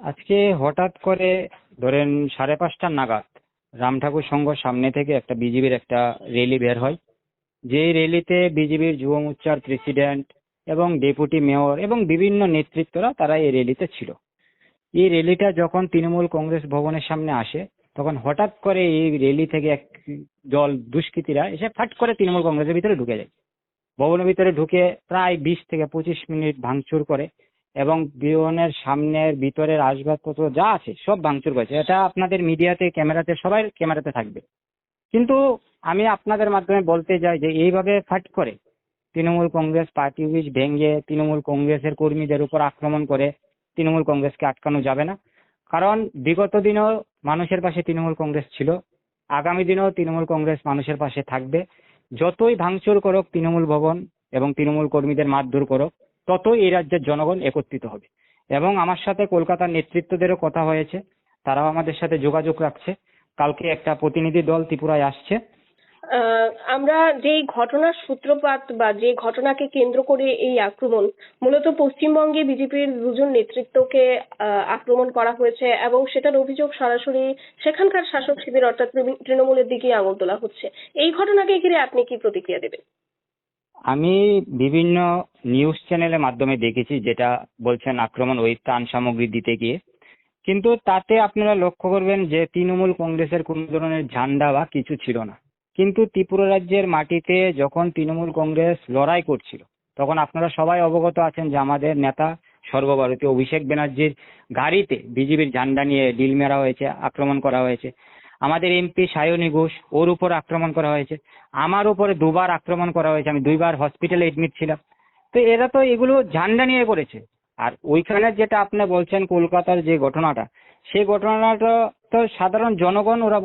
আজকে হঠাৎ করে ধরেন সাড়ে পাঁচটা নাগাদ রাম ঠাকুর সংঘ সামনে থেকে একটা বিজেপির একটা র্যালি বের হয়। যেই র্যালিতে বিজেপির যুব মোর্চার প্রেসিডেন্ট এবং ডেপুটি মেয়র এবং বিভিন্ন নেতৃত্বরা তারা এই র্যালিতে ছিল। এই র্যালিটা যখন তৃণমূল কংগ্রেস ভবনের সামনে আসে, তখন হঠাৎ করে এই র্যালি থেকে এক দল দুষ্কৃতীরা এসে ফাট করে তৃণমূল কংগ্রেসের ভিতরে ঢুকে যায়। ভবনের ভিতরে ঢুকে প্রায় বিশ থেকে পঁচিশ মিনিট ভাঙচুর করে। এবং ভবনের সামনের ভিতরের আসবাবপত্র যা আছে সব ভাঙচুর করেছে। এটা আপনাদের মিডিয়াতে, ক্যামেরাতে, সবাই ক্যামেরাতে থাকবে। কিন্তু আমি আপনাদের মাধ্যমে বলতে চাই যে এইভাবে ফাট করে তৃণমূল কংগ্রেস পার্টি উইচ ভেঙে তৃণমূল কংগ্রেসের কর্মীদের উপর আক্রমণ করে তৃণমূল কংগ্রেসকে আটকানো যাবে না। কারণ বিগত দিনেও মানুষের পাশে তৃণমূল কংগ্রেস ছিল। আগামী দিনেও তৃণমূল কংগ্রেস মানুষের পাশে থাকবে। যতই ভাঙচুর করুক তৃণমূল ভবন এবং তৃণমূল কর্মীদের মারধর করুক ততই এই রাজ্যের জনগণ একত্রিত হবে। এবং আমার সাথে কলকাতার নেতৃত্বদেরও কথা হয়েছে। তারাও আমাদের সাথে যোগাযোগ রাখছে। কালকে একটা প্রতিনিধি দল ত্রিপুরায় আসছে। আমরা যেই ঘটনার সূত্রপাত বা যে ঘটনাকে কেন্দ্র করে এই আক্রমণ, মূলত পশ্চিমবঙ্গে বিজেপির দুজন নেতৃত্বকে আক্রমণ করা হয়েছে এবং সেটার অভিযোগ সরাসরি সেখানকার শাসক শিবির, অর্থাৎ তৃণমূলের দিকে আঙুল তোলা হচ্ছে। এই ঘটনাকে ঘিরে আপনি কি প্রতিক্রিয়া দেবেন? আমি বিভিন্ন নিউজ চ্যানেলের মাধ্যমে দেখেছি যেটা বলছেন আক্রমণ ওই ত্রাণ সামগ্রী দিতে গিয়ে। কিন্তু তাতে আপনারা লক্ষ্য করবেন যে তৃণমূল কংগ্রেসের কোনো ধরনের ঝান্ডা বা কিছু ছিল না। কিন্তু ত্রিপুরা রাজ্যের মাটিতে যখন তৃণমূল কংগ্রেস লড়াই করছিল, তখন আপনারা সবাই অবগত আছেন যে আমাদের নেতা সর্বভারতীয় অভিষেক ব্যানার্জির গাড়িতে বিজেপির ঝান্ডা নিয়ে ডিল মেরা হয়েছে, আক্রমণ করা হয়েছে। আমাদের এমপি সায়নী ঘোষ, ওর উপর আক্রমণ করা হয়েছে। আমার উপরে দুবার আক্রমণ করা হয়েছে, আমি দুইবার হসপিটালে এডমিট ছিলাম। তো এরা তো এগুলো ঝান্ডা নিয়ে করেছে আর ওইখানে যেটা আপনি বলছেন কলকাতার যে ঘটনাটা, সেই ঘটনাটা তো সাধারণ জনগণ ওরা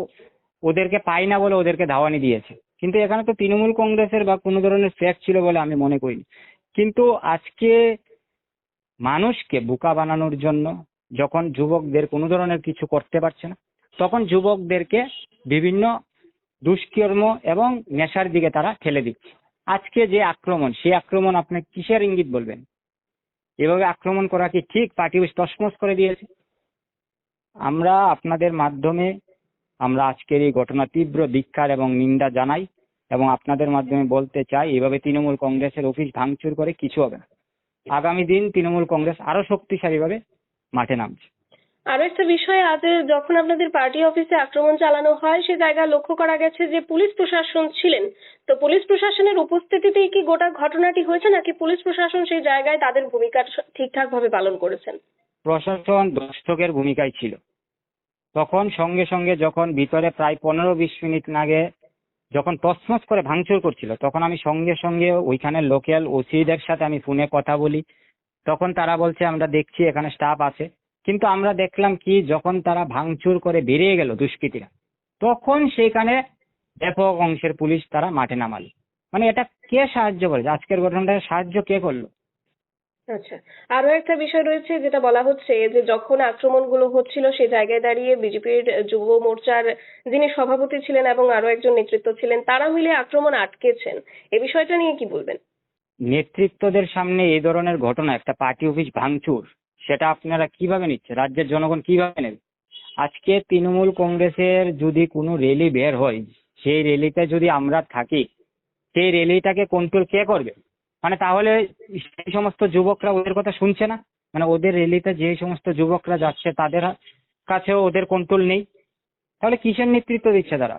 ওদেরকে পায় না বলে ওদেরকে ধাওয়ানি দিয়েছে। কিন্তু এখানে তো তৃণমূল কংগ্রেসের বা কোনো ধরনের ফ্যাক্ট ছিল বলে আমি মনে করিনি। কিন্তু আজকে মানুষকে বোকা বানানোর জন্য যখন যুবকদের কোনো ধরনের কিছু করতে পারছে না তখন যুবকদেরকে বিভিন্ন দুষ্কর্ম এবং নেশার দিকে তারা ঠেলে দিচ্ছে। আজকে যে আক্রমণ, সেই আক্রমণ আপনি কিসের ইঙ্গিত বলবেন? এভাবে আক্রমণ করা কি ঠিক? পার্টি তসমস করে দিয়েছে। আমরা আপনাদের মাধ্যমে, আমরা আজকের এই ঘটনা তীব্র ধিক্কার এবং নিন্দা জানাই এবং আপনাদের মাধ্যমে বলতে চাই, এভাবে তৃণমূল কংগ্রেসের অফিস ভাঙচুর করে কিছু হবে না। আগামী দিন তৃণমূল কংগ্রেস আরও শক্তিশালীভাবে মাঠে নামছে। আরও একটা বিষয়, আজ যখন আপনাদের পার্টি অফিসে আক্রমণ চালানো হয়, সে জায়গায় লক্ষ্য করা গেছে যে পুলিশ প্রশাসন ছিলেন। তো পুলিশ প্রশাসনের উপস্থিতিতেই কি গোটা ঘটনাটি হয়েছে, নাকি পুলিশ প্রশাসন সেই জায়গায় তাদের ভূমিকা ঠিকঠাক ভাবে পালন করেছেন? প্রশাসন দর্শকের ভূমিকায় ছিল। তখন সঙ্গে সঙ্গে যখন ভিতরে প্রায় পনেরো বিশ মিনিট আগে যখন তসমস করে ভাঙচুর করছিল, তখন আমি সঙ্গে সঙ্গে ওইখানের লোকাল ওসিদের সাথে আমি ফোনে কথা বলি। তখন তারা বলছে, আমরা দেখছি, এখানে স্টাফ আছে। কিন্তু আমরা দেখলাম কি যখন তারা ভাঙচুর করে বেরিয়ে গেল দুষ্কৃতীরা তখন সেখানে ব্যাপক অংশের পুলিশ তারা মাঠে নামালো। মানে এটা কে সাহায্য করেছে? আজকের ঘটনাটা সাহায্য কে করল? আচ্ছা আরও একটা বিষয় রয়েছে যেটা বলা হচ্ছে যে যখন আক্রমণগুলো হচ্ছিল সে জায়গায় দাঁড়িয়ে বিজেপির যুব মোর্চার যিনি সভাপতি ছিলেন এবং আরও একজন নেতৃত্ব ছিলেন তারা মিলে আক্রমণ আটকেছেন। এ বিষয়টা নিয়ে কি বলবেন? নেতৃত্বদের সামনে এই ধরনের ঘটনা একটা পার্টি অফিস ভাঙচুর সেটা আপনারা কীভাবে নিচ্ছে রাজ্যের জনগণ কীভাবে নেবে? আজকে তৃণমূল কংগ্রেসের যদি কোনো র্যালি বের হয়, সেই র্যালিতে যদি আমরা থাকি, সেই র্যালিটাকে কন্ট্রোল কে করবে? মানে তাহলে সেই সমস্ত যুবকরা ওদের কথা শুনছে না? মানে ওদের র্যালিতে যে সমস্ত যুবকরা যাচ্ছে, তাদের কাছেও ওদের কন্ট্রোল নেই? তাহলে কিসের নেতৃত্ব দিচ্ছে তারা?